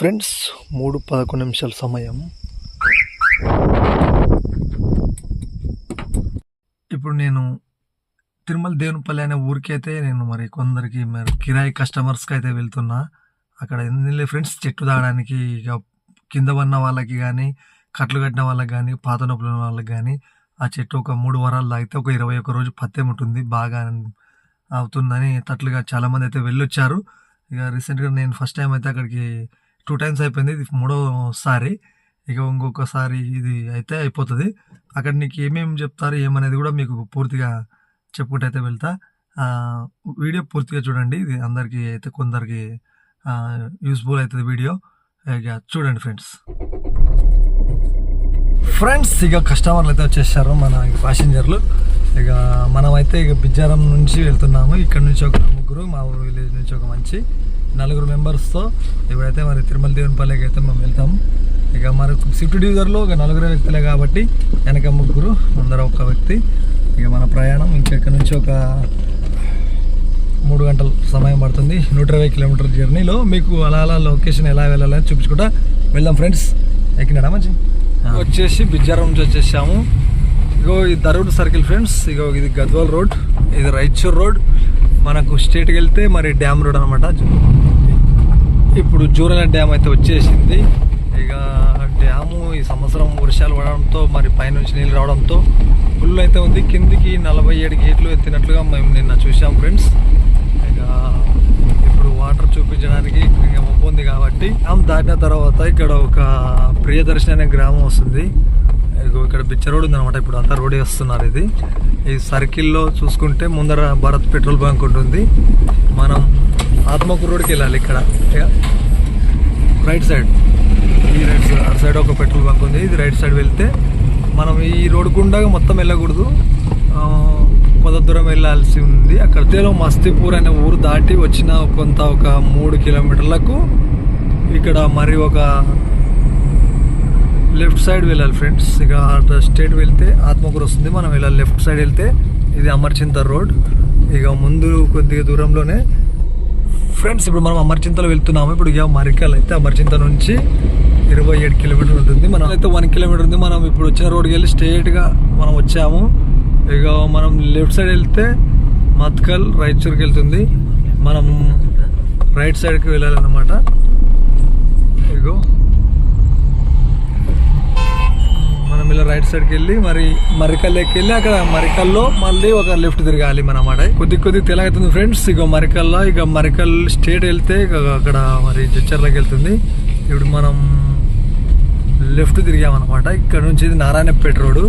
Friends మూడు పదకొండు నిమిషాల సమయం. ఇప్పుడు నేను తిరుమల దేవునిపల్లి అనే ఊరికైతే నేను మరి కొందరికి మరి కిరాయి కస్టమర్స్కి అయితే వెళ్తున్నా. అక్కడ ఎన్ని ఫ్రెండ్స్ చెట్టు దాడానికి ఇక కింద ఉన్న వాళ్ళకి కానీ కట్లు కట్టిన వాళ్ళకి కానీ పాత నొప్పులు ఉన్న వాళ్ళకి కానీ ఆ చెట్టు ఒక మూడు వారాలు తాగితే ఒక ఇరవై ఒక్క రోజు పత్తెం ఉంటుంది బాగా అవుతుందని తట్లుగా చాలామంది అయితే వెళ్ళొచ్చారు. ఇక రీసెంట్గా నేను ఫస్ట్ టైం అయితే అక్కడికి టూ టైమ్స్ అయిపోయింది. ఇది మూడోసారి. ఇక ఇంకొకసారి ఇది అయితే అయిపోతుంది. అక్కడ నీకు ఏమేమి చెప్తారు ఏమనేది కూడా మీకు పూర్తిగా చెప్పుకుంటూ అయితే వెళ్తా వీడియో పూర్తిగా చూడండి. ఇది అందరికీ అయితే కొందరికి యూస్ఫుల్ అవుతుంది వీడియో. ఇక చూడండి ఫ్రెండ్స్. ఫ్రెండ్స్ ఇక కస్టమర్లు అయితే వచ్చేసారు మన ప్యాసింజర్లు ఇక మనమైతే ఇక బిజ్జారం నుంచి వెళ్తున్నాము. ఇక్కడ నుంచి ఒక ముగ్గురు మా ఊరు విలేజ్ నుంచి ఒక మంచి నలుగురు మెంబర్స్తో ఇప్పుడైతే మరి తిరుమల దేవునిపల్లికి అయితే మేము వెళ్తాం ఇక మరి స్విఫ్ట్ డీజర్లో ఒక నలుగురు వ్యక్తులే కాబట్టి వెనక ముగ్గురు ముందర ఒక వ్యక్తి. ఇక మన ప్రయాణం ఇంకా ఇక్కడ నుంచి ఒక మూడు గంటల సమయం పడుతుంది. నూట ఇరవై కిలోమీటర్ జర్నీలో మీకు అలా అలా లొకేషన్ ఎలా వెళ్ళాలని చూపించుకుంటా వెళ్దాం ఫ్రెండ్స్. ఎక్కినాడా మంచి? వచ్చేసి బిజ్జారం నుంచి వచ్చేసాము. ఇగో ఈ దరూడ్ సర్కిల్ ఫ్రెండ్స్ ఇగో ఇది గద్వాల్ రోడ్ ఇది రైచూర్ రోడ్. మనకు స్టేట్కి వెళ్తే మరి డ్యామ్ రోడ్ అనమాట ఇప్పుడు జూరల డ్యామ్ అయితే వచ్చేసింది. ఇక డ్యాము ఈ సంవత్సరం వర్షాలు పడడంతో మరి పైనుంచి నీళ్ళు రావడంతో ఫుల్ అయితే ఉంది. కిందికి నలభై ఏడు గేట్లు ఎత్తినట్లుగా మేము నిన్న చూసాం ఫ్రెండ్స్. ఇక ఇప్పుడు వాటర్ చూపించడానికి ఇక ఉంది కాబట్టి డ్యామ్ దాటిన తర్వాత ఇక్కడ ఒక ప్రియదర్శి అనే గ్రామం వస్తుంది. ఇక్కడ బిచ్చ రోడ్ ఉంది ఇప్పుడు అంతా రోడ్ వేస్తున్నారు ఇది. ఈ సర్కిల్లో చూసుకుంటే ముందర భారత్ పెట్రోల్ బంక్ ఉంటుంది. మనం ఆత్మకూరు రోడ్కి వెళ్ళాలి ఇక్కడ. Right side. ఈ రైట్ సైడ్ అటు సైడ్ ఒక పెట్రోల్ బంక్ ఉంది. ఇది రైట్ సైడ్ వెళ్తే మనం ఈ రోడ్ గుండా మొత్తం వెళ్ళకూడదు. కొంత దూరం వెళ్ళాల్సి ఉంది. అక్కడ తేలో మస్తిపూర్ అనే ఊరు దాటి వచ్చిన కొంత ఒక మూడు కిలోమీటర్లకు ఇక్కడ మరి ఒక లెఫ్ట్ సైడ్ వెళ్ళాలి ఫ్రెండ్స్. ఇక అటు స్టేట్ వెళ్తే ఆత్మకూరు వస్తుంది. మనం ఇలా లెఫ్ట్ సైడ్ వెళ్తే ఇది అమర్చింత రోడ్. ఇక ముందు కొద్దిగా దూరంలోనే ఫ్రెండ్స్ ఇప్పుడు మనం అమర్చింతలో వెళ్తున్నాము. ఇప్పుడు ఇక మరికల్ అయితే అమర్చింత నుంచి ఇరవై ఏడు కిలోమీటర్ ఉంటుంది. మనం అయితే వన్ కిలోమీటర్ ఉంది. మనం ఇప్పుడు వచ్చిన రోడ్కి వెళ్ళి స్ట్రేట్గా మనం వచ్చాము. ఇక మనం లెఫ్ట్ సైడ్ వెళ్తే మత్కల్ రైచూర్కి వెళ్తుంది. మనం రైట్ సైడ్కి వెళ్ళాలన్నమాట. ఇగో. ఇలా రైట్ సైడ్కి వెళ్ళి మరి మరికల్లోకి వెళ్ళి అక్కడ మరికల్లో మళ్ళీ ఒక లెఫ్ట్ తిరగాలి మన మాట కొద్ది కొద్ది తెలగవుతుంది ఫ్రెండ్స్ ఇక మరికల్లో ఇక మరికల్ స్టేట్ వెళ్తే ఇక అక్కడ మరి జచ్చర్లోకి వెళ్తుంది. ఇప్పుడు మనం లెఫ్ట్ తిరిగామన్నమాట. ఇక్కడ నుంచి ఇది నారాయణపేట రోడ్డు.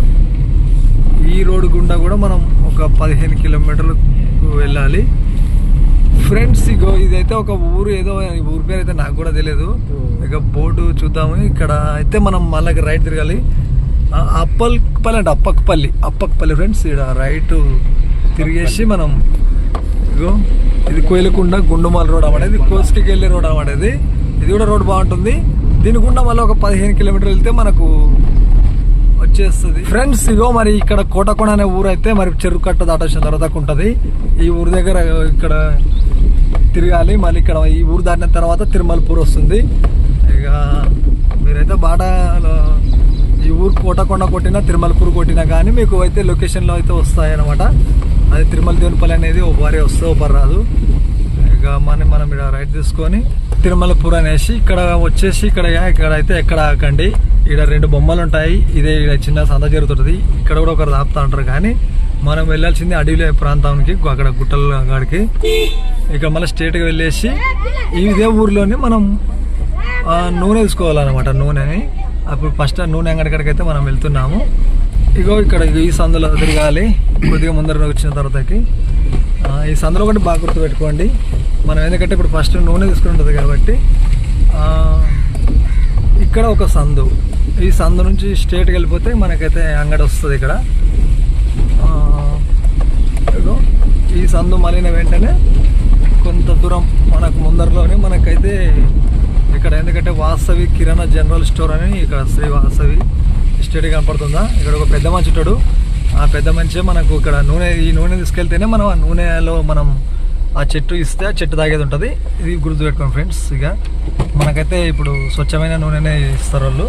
ఈ రోడ్డు గుండా కూడా మనం ఒక పదిహేను కిలోమీటర్లు వెళ్ళాలి. ఫ్రెండ్స్ ఇగో ఇదైతే ఒక ఊరు ఏదో ఊరి పేరు అయితే నాకు కూడా తెలియదు ఇక బోర్డు చూద్దాము. ఇక్కడ అయితే మనం మళ్ళీ రైట్ తిరగాలి. అప్పల్పల్లి అంటే అప్పక్పల్లి అప్పక్పల్లి ఫ్రెండ్స్ ఇక్కడ రైట్ తిరిగేసి మనం ఇగో ఇది కోయిలకుండ గుండుమాల రోడ్ అన్నమాట. ఇది కోస్కి వెళ్ళే రోడ్ అన్నమాట ఇది. ఇది కూడా రోడ్ బాగుంటుంది. దీని గుండా మళ్ళీ ఒక పదిహేను కిలోమీటర్లు వెళ్తే మనకు వచ్చేస్తుంది. ఫ్రెండ్స్ ఇగో మరి ఇక్కడ కోటకొండ అనే ఊరు అయితే మరి చెరువు కట్ట దాటొచ్చిన తర్వాత ఉంటుంది. ఈ ఊరు దగ్గర ఇక్కడ తిరగాలి. మళ్ళీ ఇక్కడ ఈ ఊరు దాటిన తర్వాత తిరుమలపూర్ వస్తుంది. ఇక మీరైతే బాటలో ఈ ఊరు కోటకొండ కొట్టినా తిరుమలపూర్ కొట్టినా కానీ మీకు అయితే లొకేషన్లో అయితే వస్తాయి అనమాట అది తిరుమల దేవునిపల్లి అనేది ఓ భారీ వస్తే ఓ బారి రాదు. ఇక మనం మనం ఇక్కడ రైట్ తీసుకొని తిరుమలపూర్ అనేసి ఇక్కడ వచ్చేసి ఇక్కడ ఇక్కడ అయితే ఎక్కడ ఆకండి ఇక్కడ రెండు బొమ్మలు ఉంటాయి ఇదే ఈడ చిన్న సంద జరుగుతుంది. ఇక్కడ కూడా ఒకరు ఆపుతా ఉంటారు కానీ మనం వెళ్ళాల్సింది అడవిలో ప్రాంతానికి అక్కడ గుట్టల కాడికి. ఇక్కడ మళ్ళీ స్ట్రేట్గా వెళ్ళేసి ఇదే ఊర్లోనే మనం నూనె తీసుకోవాలన్నమాట నూనెని. అప్పుడు ఫస్ట్ నూనె అంగడికడికైతే మనం వెళ్తున్నాము. ఇగో ఇక్కడ ఈ సందులో తిరగాలి. కొద్దిగా ముందర వచ్చిన తర్వాతకి. ఈ సందులో ఒకటి బాగా గుర్తుపెట్టుకోండి. మనం ఎందుకంటే ఇప్పుడు ఫస్ట్ నూనె తీసుకుంటుంది కాబట్టి. ఇక్కడ ఒక సందు. ఈ సందు నుంచి స్ట్రేట్కి వెళ్ళిపోతే మనకైతే అంగడి వస్తుంది ఇక్కడ. ఆ, ఈ సందు మళ్ళిన వెంటనే కొంత దూరం మనకు ముందరలోనే మనకైతే ఇక్కడ ఎందుకంటే వాసవి కిరాణా జనరల్ స్టోర్ అని ఇక్కడ శ్రీ వాసవి స్టేట్ కనపడుతుందా? ఇక్కడ ఒక పెద్ద మంచి ఉంటాడు. ఆ పెద్ద మంచి మనకు ఇక్కడ నూనె ఈ నూనె తీసుకెళ్తేనే మనం ఆ నూనెలో మనం ఆ చెట్టు ఇస్తే ఆ చెట్టు తాగేది ఉంటుంది. ఇది గుర్తుపెట్టుకోండి ఫ్రెండ్స్ ఇక మనకైతే ఇప్పుడు స్వచ్ఛమైన నూనెనే ఇస్తారు వాళ్ళు.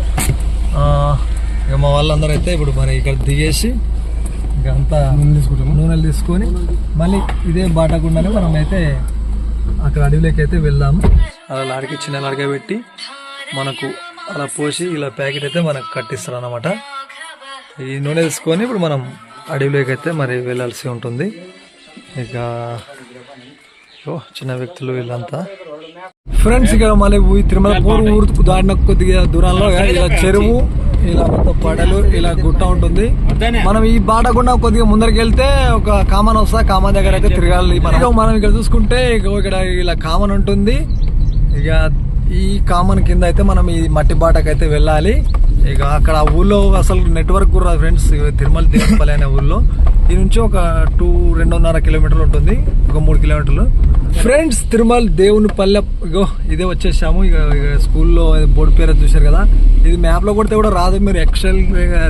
ఇక మా వాళ్ళందరూ అయితే ఇప్పుడు మరి ఇక్కడ దిగేసి ఇక అంతా నూనెలు తీసుకొని మళ్ళీ ఇదే బాటకుండానే మనం అయితే అక్కడ అడవిలోకి అయితే వెళ్దాము. అలా లాడికి చిన్న లాడిగా పెట్టి మనకు అలా పోసి ఇలా ప్యాకెట్ అయితే మనకు కట్టిస్తారు అనమాట ఈ నూనె తీసుకొని ఇప్పుడు మనం అడవిలోకి అయితే మరి వెళ్ళాల్సి ఉంటుంది. ఇక ఓ చిన్న వ్యక్తులు వీళ్ళంతా. ఫ్రెండ్స్ ఇక్కడ మళ్ళీ తిరుమల పూర్ ఊరుకు దాటిన కొద్దిగా దూరంలో ఇలా చెరువు ఇలా మొత్తం పడలు ఇలా గుట్ట ఉంటుంది. మనం ఈ బాట గుండా కొద్దిగా ముందరికి వెళ్తే ఒక కామన్ వస్తా కామన్ దగ్గర అయితే తిరగాలి మనం. మనం ఇక్కడ చూసుకుంటే ఇక్కడ ఇలా కామన్ ఉంటుంది. ఇక ఈ కామన్ కింద అయితే మనం ఈ మట్టి బాటకైతే వెళ్ళాలి. ఇక అక్కడ ఆ ఊళ్ళో అసలు నెట్వర్క్ కూడా ఫ్రెండ్స్ తిరుమల తిరుపతి అనే ఊళ్ళో. ఈ నుంచి ఒక టూ రెండున్నర కిలోమీటర్లు ఉంటుంది. ఒక మూడు కిలోమీటర్లు. ఫ్రెండ్స్ తిరుమల దేవుని పల్లె ఇగో ఇదే వచ్చేసాము. ఇక ఇక స్కూల్లో బోర్డు పేరు చూశారు కదా. ఇది మ్యాప్లో కొడితే కూడా రాదు. మీరు ఎక్సెల్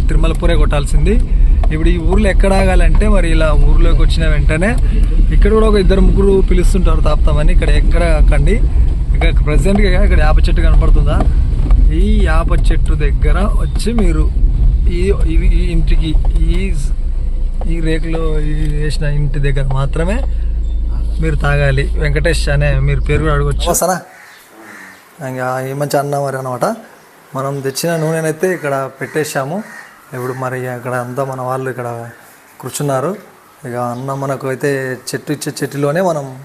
తిరుమలపూరే కొట్టాల్సింది. ఇప్పుడు ఈ ఊర్లో ఎక్కడ ఆగాలంటే మరి ఇలా ఊర్లోకి వచ్చిన వెంటనే ఇక్కడ కూడా ఒక ఇద్దరు ముగ్గురు పిలుస్తుంటారు తాపుతామని. ఇక్కడ ఎక్కడ కండి ఇక ప్రజెంట్గా ఇక్కడ యాప చెట్టు కనపడుతుందా? ఈ యాప చెట్టు దగ్గర వచ్చి మీరు ఈ ఈ- ఈ ఇంటికి ఈ ఈ రేకులో ఈ వేసిన ఇంటి దగ్గర మాత్రమే మీరు తాగాలి. వెంకటేష్ అనే మీరు పేరు కూడా అడగచ్చు. సరే ఇంకా ఈ మంచి అన్నవారు అనమాట మనం తెచ్చిన నూనెనైతే ఇక్కడ పెట్టేశాము. ఇప్పుడు మరి అక్కడ అంతా మన వాళ్ళు ఇక్కడ కూర్చున్నారు. ఇక అన్న మనకు అయితే చెట్టు ఇచ్చే చెట్టులోనే మనం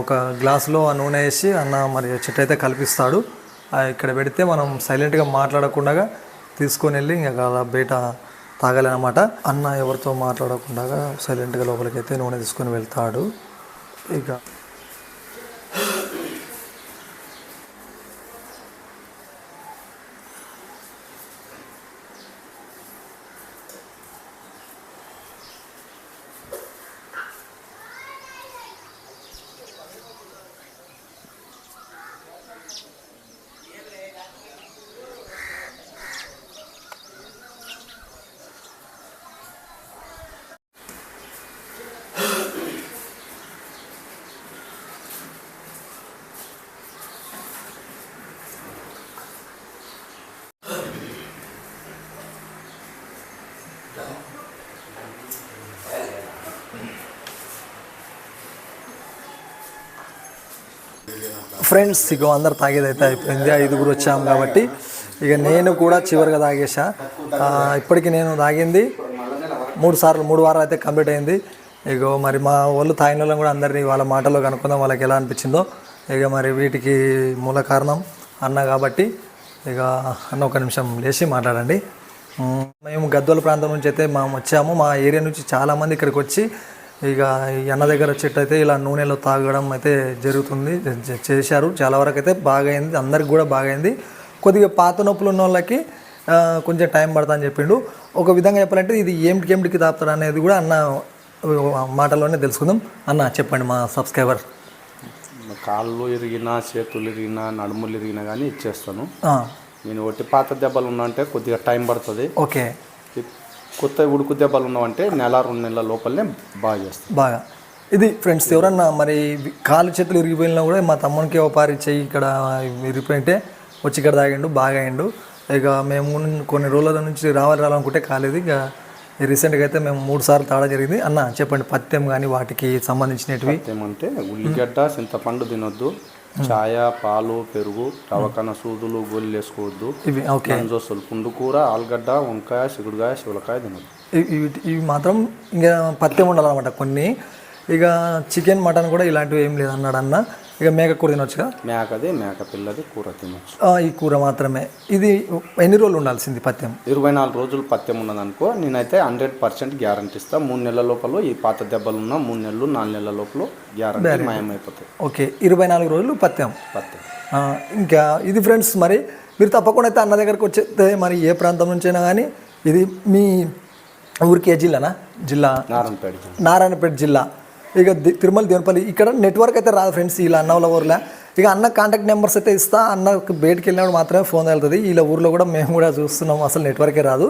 ఒక గ్లాసులో ఆ నూనె వేసి అన్న మరి చెట్టు అయితే కల్పిస్తాడు ఇక్కడ పెడితే మనం సైలెంట్గా మాట్లాడకుండా తీసుకొని వెళ్ళి ఇంకా అలా బయట తాగాలన్నమాట. అన్న ఎవరితో మాట్లాడకుండా సైలెంట్గా లోపలికైతే నూనె తీసుకొని వెళ్తాడు. ఇక ఫ్రెండ్స్ ఇక అందరు తాగేదైతే అయిపోయింది. ఐదుగురు వచ్చాము కాబట్టి ఇక నేను కూడా చివరిగా తాగేసా ఇప్పటికి నేను తాగింది. మూడు సార్లు మూడు వారాలు అయితే కంప్లీట్ అయింది. ఇక మరి మా వాళ్ళు తాగిన వాళ్ళని కూడా అందరినీ వాళ్ళ మాటల్లో కనుక్కుందాం వాళ్ళకి ఎలా అనిపించిందో. ఇక మరి వీటికి మూల కారణం అన్న కాబట్టి ఇక అన్న ఒక నిమిషం లేచి మాట్లాడండి. మేము. గద్వాల ప్రాంతం నుంచి అయితే మేము వచ్చాము. మా ఏరియా నుంచి చాలామంది ఇక్కడికి వచ్చి ఇక ఈ అన్న దగ్గర చెట్టు అయితే ఇలా నూనెలో తాగడం అయితే జరుగుతుంది. చేశారు. చాలా వరకు అయితే బాగా అయింది అందరికి కూడా బాగా అయింది కొద్దిగా పాత నొప్పులు ఉన్న వాళ్ళకి కొంచెం టైం పడుతుంది అని చెప్పిండు. ఒక విధంగా చెప్పాలంటే ఇది ఏమిటికి ఏమిటికి తాపుతాడు అనేది కూడా అన్న ఆ, మాటల్లోనే తెలుసుకుందాం. అన్న చెప్పండి మా సబ్స్క్రైబర్. కాళ్ళు ఇరిగినా చేతులు ఇరిగినా నడుములు ఇరిగినా కానీ ఇచ్చేస్తాను. నేను ఒట్టి పాత దెబ్బలు ఉన్నాయంటే కొద్దిగా టైం పడుతుంది. ఓకే. కొత్త ఉడుకు దెబ్బలు ఉన్నావంటే నెల రెండు నెలల లోపలనే బాగా చేస్తాను బాగా. ఇది ఫ్రెండ్స్ ఎవరన్నా మరి కాలు చేతులు ఇరిగిపోయినా కూడా మా తమ్మునికి ఒక పారి చెయ్యి ఇక్కడ ఇరిగిపోయింటే వచ్చి ఇక్కడ తాగిండు బాగా అయిండు. ఇక మేము కొన్ని రోజుల నుంచి రావాలి రావాలనుకుంటే కాలేదు. ఇక రీసెంట్గా అయితే మేము మూడు సార్లు తాడా జరిగింది. అన్న చెప్పండి పత్యం కానీ వాటికి సంబంధించినవి ఏమంటే ఉల్లిగడ్డ చింతపండు తినొద్దు. ఛాయ పాలు పెరుగు రవకన సూదులు గోళ్ళు వేసుకోవద్దు. ఇవి ఓకే. నంజోసులు పుండు కూర ఆలుగడ్డ వంకాయ సిగుడుగాయ శివలకాయ తినొద్దు. ఇవి మాత్రం ఇంకా పత్యం ఉండాలన్నమాట కొన్ని. ఇక చికెన్ మటన్ కూడా ఇలాంటివి ఏం లేదు అన్నాడు అన్న. ఇక మేక కూర తినొచ్చుగా మేకది మేక పిల్లది కూర తినొచ్చు. ఈ కూర మాత్రమే. ఇది ఎన్ని రోజులు ఉండాల్సింది పత్యం? ఇరవై నాలుగు రోజులు పత్యం ఉన్నదనుకో నేనైతే హండ్రెడ్ పర్సెంట్ గ్యారంటీ ఇస్తా. మూడు నెలల లోపల ఈ పాత దెబ్బలు ఉన్న మూడు నెలలు నాలుగు నెలల లోపల గ్యారంటీ మాయమైపోతాయి. ఓకే ఇరవై నాలుగు రోజులు పత్యం. పత్యం. ఇంకా ఇది ఫ్రెండ్స్ మరి మీరు తప్పకుండా అయితే అన్న దగ్గరకు వచ్చేస్తే మరి ఏ ప్రాంతం నుంచైనా కానీ ఇది మీ ఊరికి ఏ జిల్లానా? జిల్లా? నారాయణపేట జిల్లా. నారాయణపేట జిల్లా. ఇక తిరుమల దేవునిపల్లి ఇక్కడ నెట్వర్క్ అయితే రాదు ఫ్రెండ్స్ ఇలా అన్న వాళ్ళ ఊర్లో. ఇక అన్న కాంటాక్ట్ నెంబర్స్ అయితే ఇస్తా అన్న బయటికి వెళ్ళినప్పుడు మాత్రమే ఫోన్ వెళ్తుంది. వీళ్ళ ఊర్లో కూడా మేము కూడా చూస్తున్నాం అసలు నెట్వర్కే రాదు.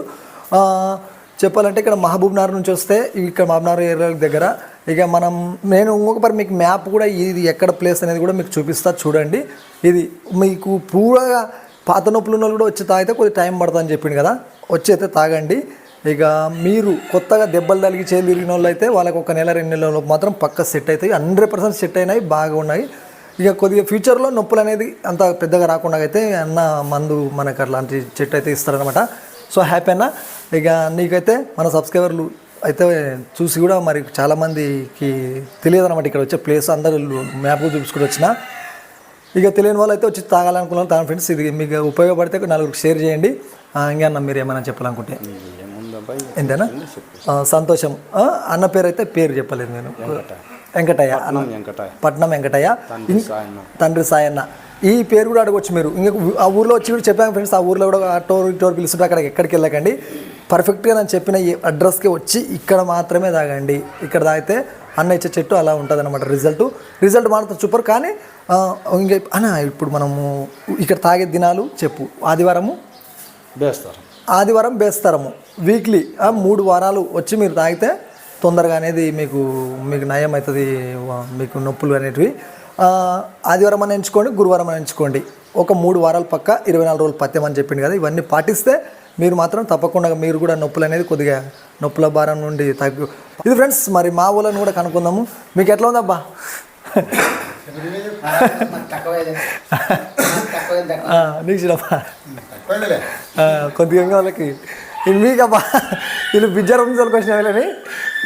చెప్పాలంటే ఇక్కడ మహబూబ్ నగర్ నుంచి వస్తే ఇక్కడ మహబూబ్ నగర్ ఏరియా దగ్గర ఇక మనం నేను ఇంకొకసారి మీకు మ్యాప్ కూడా ఇది ఎక్కడ ప్లేస్ అనేది కూడా మీకు చూపిస్తా చూడండి. ఇది మీకు పూరగా పాత నొప్పులు ఉన్న కూడా వచ్చి తాగితే కొద్దిగా టైం పడుతుంది అని చెప్పింది కదా వచ్చి అయితే తాగండి. ఇక మీరు కొత్తగా దెబ్బలు తగిలి చేలు తిరిగిన వాళ్ళు అయితే వాళ్ళకి ఒక నెల రెండు నెలల మాత్రం పక్క సెట్ అవుతాయి. హండ్రెడ్ పర్సెంట్ సెట్ అయినాయి బాగా ఉన్నాయి. ఇక కొద్దిగా ఫ్యూచర్లో నొప్పులు అనేది అంత పెద్దగా రాకుండా అయితే అన్న మందు మనకు అట్లాంటి చెట్టు అయితే ఇస్తారనమాట సో హ్యాపీ అన్న. ఇక నీకైతే మన సబ్స్క్రైబర్లు అయితే చూసి కూడా మరి చాలామందికి తెలియదు అనమాట ఇక్కడ వచ్చే ప్లేస్. అందరూ మ్యాప్ చూపించుకుని వచ్చిన. ఇక తెలియని వాళ్ళు అయితే వచ్చి తాగాలనుకున్నాను తాను ఫ్రెండ్స్ ఇది మీకు ఉపయోగపడితే నలుగురికి షేర్ చేయండి. ఇంకా అన్న మీరు ఏమైనా చెప్పాలనుకుంటే. ఎంతేనా? ఆ, సంతోషం. అన్న పేరు అయితే పేరు చెప్పలేదు నేను. వెంకటయ్య. పట్నం వెంకటయ్య. తండ్రి సాయన్న. ఈ పేరు కూడా అడగొచ్చు మీరు. ఇంకా ఆ ఊర్లో వచ్చి కూడా చెప్పాను ఫ్రెండ్స్ ఆ ఊర్లో కూడా టోర్ టోర్ పిలుస్తుంటే అక్కడ ఎక్కడికి వెళ్ళకండి. పర్ఫెక్ట్గా నేను చెప్పిన ఈ అడ్రస్కి వచ్చి ఇక్కడ మాత్రమే తాగండి. ఇక్కడ తాగితే అన్న ఇచ్చే చెట్టు అలా ఉంటుంది అనమాట రిజల్ట్ రిజల్ట్ మాత్రం సూపర్ కానీ ఇంకా అన్న ఇప్పుడు మనము ఇక్కడ తాగే దినాలు చెప్పు. ఆదివారము? వేస్తారు ఆదివారం బేస్తారము. వీక్లీ మూడు వారాలు వచ్చి మీరు తాగితే తొందరగా అనేది మీకు మీకు నయం అవుతుంది మీకు నొప్పులు అనేటివి. ఆదివారం అని ఎంచుకోండి గురువారం అని ఎంచుకోండి. ఒక మూడు వారాలు పక్క ఇరవై నాలుగు రోజులు పత్యం అని చెప్పింది కదా ఇవన్నీ పాటిస్తే మీరు మాత్రం తప్పకుండా మీరు కూడా నొప్పులు అనేది కొద్దిగా నొప్పుల భారం నుండి తగ్గు. ఇది ఫ్రెండ్స్ మరి మా ఊళ్ళని కూడా కనుక్కుందాము. మీకు ఎట్లా ఉందబ్బా? నీకు కొద్దిగా వాళ్ళకి మీకబ్బా వీళ్ళు బిజ్జారం నుంచి క్వశ్చన్ వెళ్ళని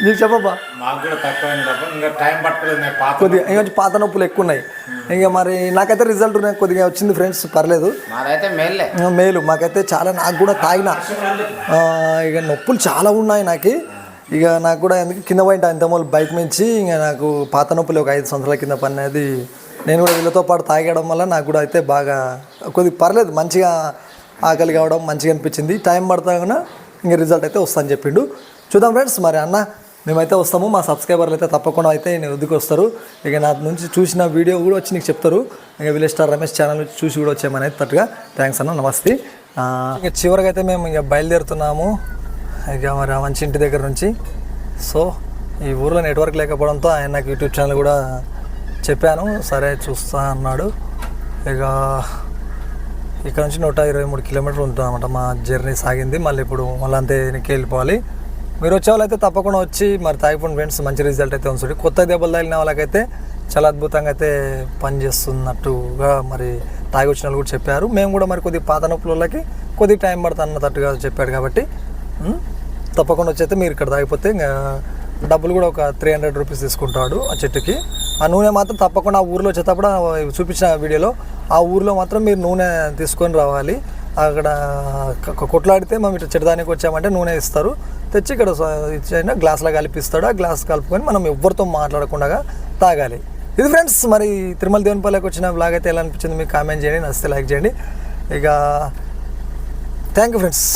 నీకు చెప్పబ్బా మాకు కూడా ఇంకా టైం పట్టలేదు కొద్దిగా ఇంకా పాత నొప్పులు ఎక్కువ ఉన్నాయి ఇంకా మరి నాకైతే రిజల్ట్ ఉన్నాయి కొద్దిగా వచ్చింది ఫ్రెండ్స్ పర్లేదు నాదైతే మేలు మాకైతే చాలా నాకు కూడా తాగిన ఇక నొప్పులు చాలా ఉన్నాయి నాకు ఇక నాకు కూడా ఎందుకు కింద పోయింటా? ఇంతమూలు బైక్ మించి ఇంకా నాకు పాత నొప్పులు ఒక ఐదు సంవత్సరాల కింద పడినది నేను కూడా వీళ్ళతో పాటు తాగడం వల్ల నాకు కూడా అయితే బాగా కొద్దిగా పర్లేదు మంచిగా ఆకలి కావడం మంచిగా అనిపించింది. టైం పడతాగా ఇంకా రిజల్ట్ అయితే వస్తుందని చెప్పిండు. చూద్దాం ఫ్రెండ్స్ మరి అన్న మేమైతే వస్తాము మా సబ్స్క్రైబర్లు అయితే తప్పకుండా అయితే నేను వద్దకు వస్తారు. ఇక నా నుంచి చూసిన వీడియో కూడా వచ్చి నీకు చెప్తారు. ఇక విలేజ్ స్టార్ రమేష్ ఛానల్ నుంచి చూసి కూడా వచ్చామని అయితే తట్టుగా. థ్యాంక్స్ అన్న నమస్తే. ఇక చివరికి అయితే మేము ఇక బయలుదేరుతున్నాము. ఇక మరి మంచి ఇంటి దగ్గర నుంచి. సో ఈ ఊర్లో నెట్వర్క్ లేకపోవడంతో ఆయన నాకు యూట్యూబ్ ఛానల్ కూడా చెప్పాను. సరే చూస్తా అన్నాడు. ఇక ఇక్కడ నుంచి నూట ఇరవై మూడు కిలోమీటర్లు ఉంటుంది అనమాట మా జర్నీ సాగింది. మళ్ళీ ఇప్పుడు మళ్ళీ అంతే వెనక్కి వెళ్ళిపోవాలి. మీరు వచ్చే వాళ్ళైతే తప్పకుండా వచ్చి మరి తాగిపోండి ఫ్రెండ్స్ మంచి రిజల్ట్ అయితే ఉంది కొత్త దెబ్బలు తగిలిన వాళ్ళకైతే చాలా అద్భుతంగా అయితే పనిచేస్తున్నట్టుగా మరి తాగి వచ్చిన వాళ్ళు కూడా చెప్పారు. మేము కూడా మరి కొద్దిగా పాత నొప్పుల వాళ్ళకి కొద్దిగా టైం పడుతుంది అన్నట్టుగా చెప్పాడు కాబట్టి తప్పకుండా వచ్చైతే మీరు ఇక్కడ తాగిపోతే ఇంకా డబ్బులు కూడా ఒక త్రీ హండ్రెడ్ రూపీస్ తీసుకుంటాడు ఆ చెట్టుకి. ఆ నూనె మాత్రం తప్పకుండా ఆ ఊర్లో వచ్చేటప్పుడు చూపించిన వీడియోలో ఆ ఊర్లో మాత్రం మీరు నూనె తీసుకొని రావాలి. అక్కడ కొట్లాడితే మేము ఇట్లా చెడదానికి వచ్చామంటే నూనె ఇస్తారు. తెచ్చి ఇక్కడ ఇచ్చిన గ్లాస్లో కలిపిస్తాడు. ఆ గ్లాస్ కలుపుకొని మనం ఎవరితో మాట్లాడకుండా తాగాలి. ఇది ఫ్రెండ్స్ మరి తిరుమల దేవునిపల్లికి వచ్చిన బ్లాగ్ అయితే ఎలా అనిపించింది మీకు కామెంట్ చేయండి నచ్చితే లైక్ చేయండి. ఇక థ్యాంక్ యూ ఫ్రెండ్స్